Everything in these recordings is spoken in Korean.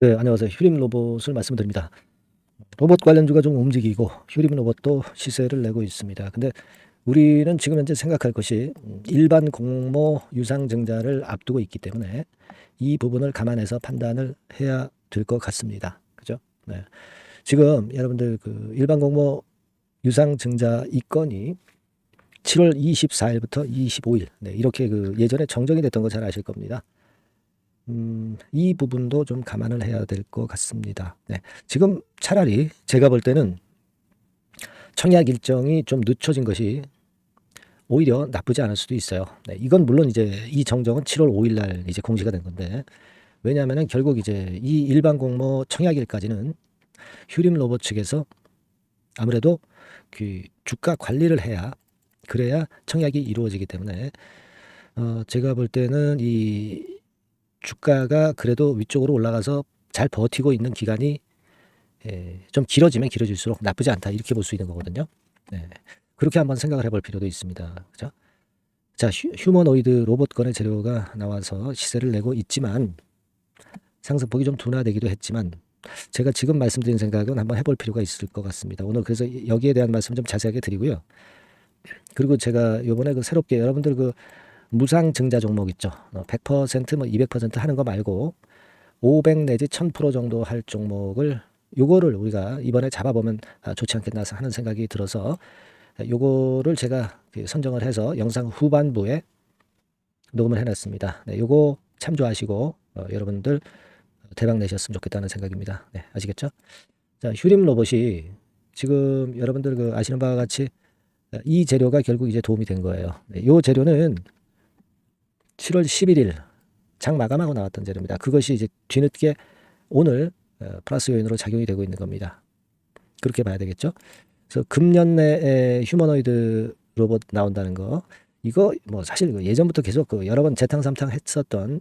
네, 안녕하세요. 휴림 로봇을 말씀드립니다. 로봇 관련주가 좀 움직이고 휴림 로봇도 시세를 내고 있습니다. 근데 우리는 지금 현재 생각할 것이 음, 일반 공모 유상증자를 앞두고 있기 때문에 이 부분을 감안해서 판단을 해야 될 것 같습니다. 그죠? 네. 지금 여러분들 그 일반 공모 유상증자 이 건이 7월 24일부터 25일 네, 이렇게 그 예전에 정정이 됐던 거 잘 아실 겁니다. 음, 이 부분도 좀 감안을 해야 될 것 같습니다. 네. 지금 차라리 제가 볼 때는 청약 일정이 좀 늦춰진 것이 오히려 나쁘지 않을 수도 있어요. 네. 이건 물론 이제 이 정정은 7월 5일 날 이제 공시가 된 건데 왜냐하면은 결국 이제 이 일반 공모 청약일까지는 휴림 로봇 측에서 아무래도 그 주가 관리를 해야 그래야 청약이 이루어지기 때문에 어, 제가 볼 때는 이 주가가 그래도 위쪽으로 올라가서 잘 버티고 있는 기간이 예, 좀 길어지면 길어질수록 나쁘지 않다 이렇게 볼 수 있는 거거든요. 네. 그렇게 한번 생각을 해볼 필요도 있습니다. 그죠? 자, 휴, 휴머노이드 로봇권의 재료가 나와서 시세를 내고 있지만 상승폭이 좀 둔화되기도 했지만 제가 지금 말씀드린 생각은 한번 해볼 필요가 있을 것 같습니다. 오늘 그래서 여기에 대한 말씀 좀 자세하게 드리고요. 그리고 제가 요번에 그 새롭게 여러분들 그 무상 증자 종목 있죠. 100%뭐 200% 하는 거 말고 500 내지 1000% 정도 할 종목을 요거를 우리가 이번에 잡아보면 아, 좋지 않겠나 하는 생각이 들어서 요거를 제가 그 선정을 해서 영상 후반부에 녹음을 해놨습니다. 네, 요거 참조하시고 어, 여러분들 대박 내셨으면 좋겠다는 생각입니다. 네, 아시겠죠? 자, 휴림 로봇이 지금 여러분들 그 아시는 바와 같이 이 재료가 결국 이제 도움이 된 거예요. 네, 요 재료는 7월 11일 장 마감하고 나왔던 재료입니다. 그것이 이제 뒤늦게 오늘 어, 플러스 요인으로 작용이 되고 있는 겁니다. 그렇게 봐야 되겠죠. 그래서 금년 내에 휴머노이드 로봇 나온다는 거 이거 뭐 사실 그 예전부터 계속 그 여러 번 재탕삼탕 했었던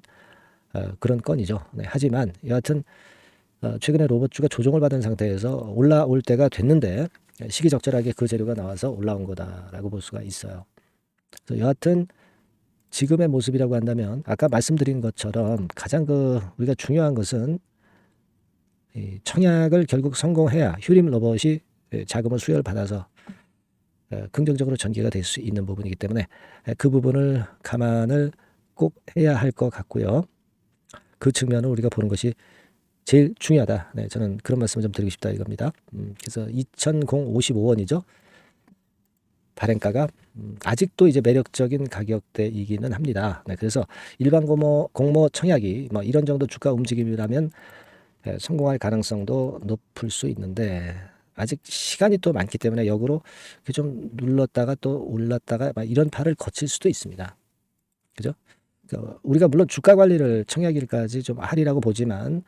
어, 그런 건이죠. 네, 하지만 여하튼 어, 최근에 로봇주가 조정을 받은 상태에서 올라올 때가 됐는데 시기적절하게 그 재료가 나와서 올라온 거다라고 볼 수가 있어요. 여하튼 지금의 모습이라고 한다면 아까 말씀드린 것처럼 가장 그 우리가 중요한 것은 이 청약을 결국 성공해야 휴림 로봇이 자금을 수혈 받아서 어, 긍정적으로 전개가 될 수 있는 부분이기 때문에 그 부분을 감안을 꼭 해야 할 것 같고요. 그 측면을 우리가 보는 것이 제일 중요하다. 네, 저는 그런 말씀을 좀 드리고 싶다 이겁니다. 음, 그래서 2,055원이죠. 발행가가 음, 아직도 이제 매력적인 가격대이기는 합니다. 네, 그래서 일반 공모, 공모 청약이 뭐 이런 정도 주가 움직임이라면 예, 성공할 가능성도 높을 수 있는데 아직 시간이 또 많기 때문에 역으로 좀 눌렀다가 또 올랐다가 막 이런 팔을 거칠 수도 있습니다. 그죠? 그러니까 우리가 물론 주가 관리를 청약일까지 좀 하리라고 보지만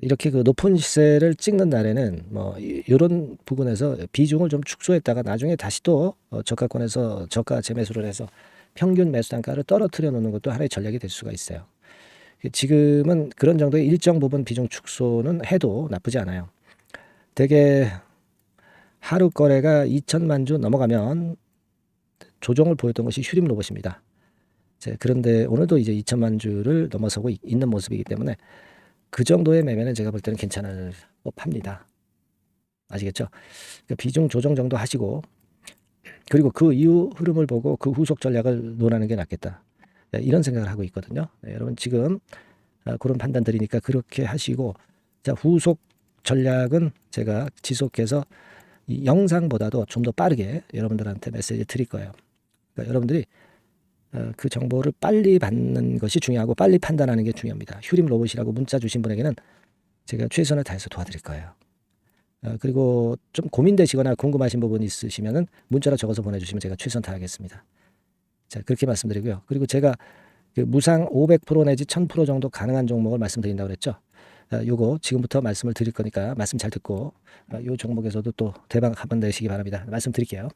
이렇게 그 높은 시세를 찍는 날에는 뭐 이런 부분에서 비중을 좀 축소했다가 나중에 다시 또 어, 저가권에서 저가 재매수를 해서 평균 매수 단가를 떨어뜨려 놓는 것도 하나의 전략이 될 수가 있어요. 지금은 그런 정도의 일정 부분 비중 축소는 해도 나쁘지 않아요. 대개 하루 거래가 2천만 주 넘어가면 조정을 보였던 것이 휴림 로봇입니다. 그런데 오늘도 이제 2천만 주를 넘어서고 있는 모습이기 때문에 그 정도의 매매는 제가 볼 때는 괜찮을 법합니다. 아시겠죠? 그러니까 비중 조정 정도 하시고 그리고 그 이후 흐름을 보고 그 후속 전략을 논하는 게 낫겠다. 네, 이런 생각을 하고 있거든요. 네, 여러분 지금 아, 그런 판단 드리니까 그렇게 하시고 자 후속 전략은 제가 지속해서 이 영상보다도 좀 더 빠르게 여러분들한테 메시지 드릴 거예요. 그러니까 여러분들이 어, 그 정보를 빨리 받는 것이 중요하고 빨리 판단하는 게 중요합니다. 휴림 로봇이라고 문자 주신 분에게는 제가 최선을 다해서 도와드릴 거예요. 어, 그리고 좀 고민되시거나 궁금하신 부분이 있으시면은 문자로 적어서 보내주시면 제가 최선 다하겠습니다. 자 그렇게 말씀드리고요. 그리고 제가 그 무상 500% 내지 1000% 정도 가능한 종목을 말씀드린다고 그랬죠. 어, 요거 지금부터 말씀을 드릴 거니까 말씀 잘 듣고 요 종목에서도 또 대박 한번 내시기 바랍니다. 말씀드릴게요.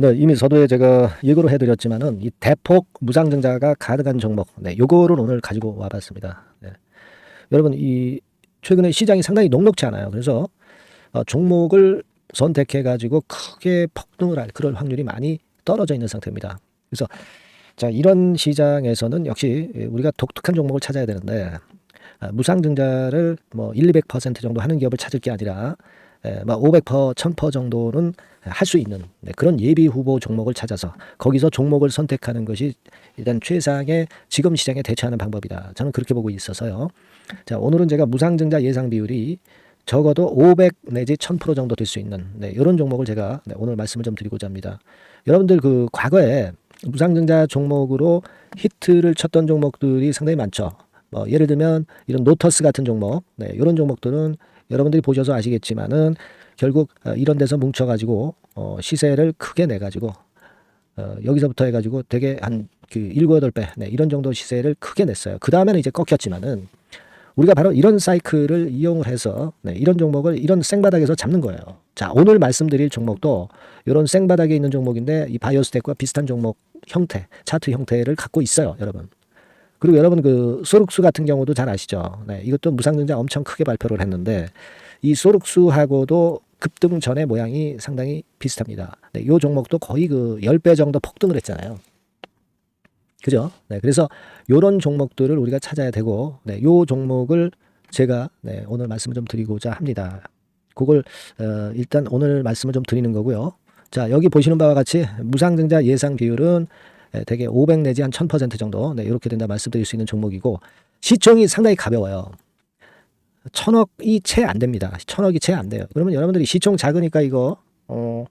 네, 이미 서두에 제가 예고를 해드렸지만은 이 대폭 무상증자가 가능한 종목, 네, 요거를 오늘 가지고 와봤습니다. 네. 여러분 이 최근에 시장이 상당히 녹록치 않아요. 그래서 어, 종목을 선택해 가지고 크게 폭등을 할 그럴 확률이 많이 떨어져 있는 상태입니다. 그래서 자 이런 시장에서는 역시 우리가 독특한 종목을 찾아야 되는데 아, 무상증자를 뭐 1, 200% 정도 하는 기업을 찾을 게 아니라 에, 뭐 500%, 1000% 정도는 할 수 있는 네, 그런 예비 후보 종목을 찾아서 거기서 종목을 선택하는 것이 일단 최상의 지금 시장에 대처하는 방법이다. 저는 그렇게 보고 있어서요. 자, 오늘은 제가 무상증자 예상 비율이 적어도 500 내지 1000% 정도 될 수 있는 네, 이런 종목을 제가 네, 오늘 말씀을 좀 드리고자 합니다. 여러분들 그 과거에 무상증자 종목으로 히트를 쳤던 종목들이 상당히 많죠. 뭐 예를 들면 이런 노터스 같은 종목, 네, 이런 종목들은 여러분들이 보셔서 아시겠지만은 결국 어, 이런 데서 뭉쳐가지고 어, 시세를 크게 내가지고 어, 여기서부터 해가지고 되게 한그 일곱 여덟 배 네, 이런 정도 시세를 크게 냈어요. 그 다음에는 이제 꺾였지만은 우리가 바로 이런 사이클을 이용을 해서 네, 이런 종목을 이런 생바닥에서 잡는 거예요. 자 오늘 말씀드릴 종목도 이런 생바닥에 있는 종목인데 이 바이오스텍과 비슷한 종목 형태, 차트 형태를 갖고 있어요, 여러분. 그리고 여러분 그 소룩수 같은 경우도 잘 아시죠? 네, 이것도 무상증자 엄청 크게 발표를 했는데 이 소룩수하고도 급등 전의 모양이 상당히 비슷합니다. 네, 요 종목도 거의 그 10배 정도 폭등을 했잖아요. 그죠? 네, 그래서 요런 종목들을 우리가 찾아야 되고, 네, 요 종목을 제가 네, 오늘 말씀을 좀 드리고자 합니다. 그걸 어, 일단 오늘 말씀을 좀 드리는 거고요. 자, 여기 보시는 바와 같이 무상증자 예상 비율은 예, 대개 500 내지 한 1000% 정도 네, 이렇게 된다 말씀드릴 수 있는 종목이고 시총이 상당히 가벼워요. 천억이 채 안 됩니다. 천억이 채 안 돼요. 그러면 여러분들이 시총 작으니까 이거 어,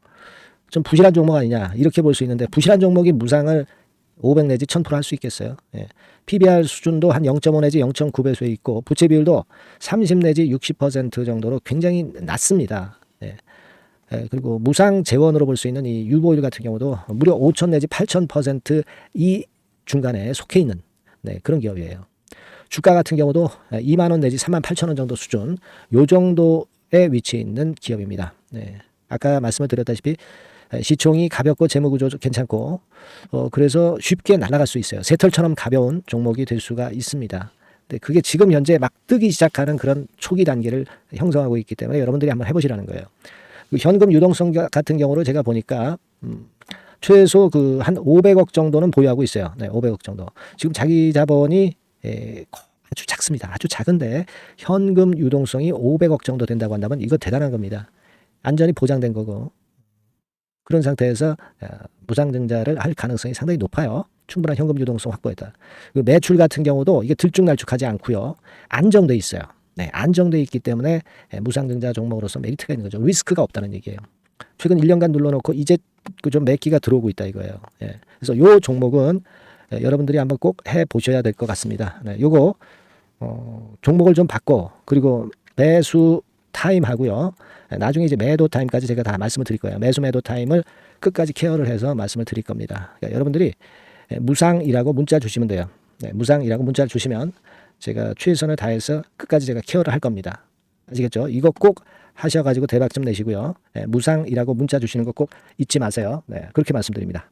좀 부실한 종목 아니냐 이렇게 볼 수 있는데 부실한 종목이 무상을 500 내지 1000%할 수 있겠어요. 예. PBR 수준도 한 0.5 내지 0.9배수에 있고 부채 비율도 30 내지 60% 정도로 굉장히 낮습니다. 예. 예, 그리고 무상 재원으로 볼 수 있는 이 유보율 같은 경우도 무려 5천 내지 8천 퍼센트 이 중간에 속해 있는 네, 그런 기업이에요. 주가 같은 경우도 2만 원 내지 3만 8천 원 정도 수준 요 정도에 위치해 있는 기업입니다. 네. 아까 말씀을 드렸다시피 시총이 가볍고 재무 구조 괜찮고 어 그래서 쉽게 날아갈 수 있어요. 새털처럼 가벼운 종목이 될 수가 있습니다. 그게 지금 현재 막 뜨기 시작하는 그런 초기 단계를 형성하고 있기 때문에 여러분들이 한번 해보시라는 거예요. 그 현금 유동성 같은 경우로 제가 보니까 음, 최소 그 한 500억 정도는 보유하고 있어요. 네, 500억 정도. 지금 자기 자본이 에, 아주 작습니다. 아주 작은데 현금 유동성이 500억 정도 된다고 한다면 이거 대단한 겁니다. 안전이 보장된 거고 그런 상태에서 어, 무상증자를 할 가능성이 상당히 높아요. 충분한 현금 유동성 확보했다. 그 매출 같은 경우도 이게 들쭉날쭉하지 않고요. 안정돼 있어요. 네, 안정돼 있기 때문에 예, 무상증자 종목으로서 메리트가 있는 거죠. 리스크가 없다는 얘기예요. 최근 1년간 눌러놓고 이제 그좀 매기가 들어오고 있다 이거예요. 예. 그래서 요 종목은 예, 여러분들이 한번 꼭 해 보셔야 될 것 같습니다. 네, 요거 어, 종목을 좀 바꿔 그리고 매수 타임 하고요. 예, 나중에 이제 매도 타임까지 제가 다 말씀을 드릴 거예요. 매수 매도 타임을 끝까지 케어를 해서 말씀을 드릴 겁니다. 그러니까 여러분들이 예, 무상이라고 문자 주시면 돼요. 네, 무상이라고 문자를 주시면 제가 최선을 다해서 끝까지 제가 케어를 할 겁니다. 아시겠죠? 이거 꼭 하셔가지고 대박 좀 내시고요. 네, 무상이라고 문자 주시는 거 꼭 잊지 마세요. 네, 그렇게 말씀드립니다.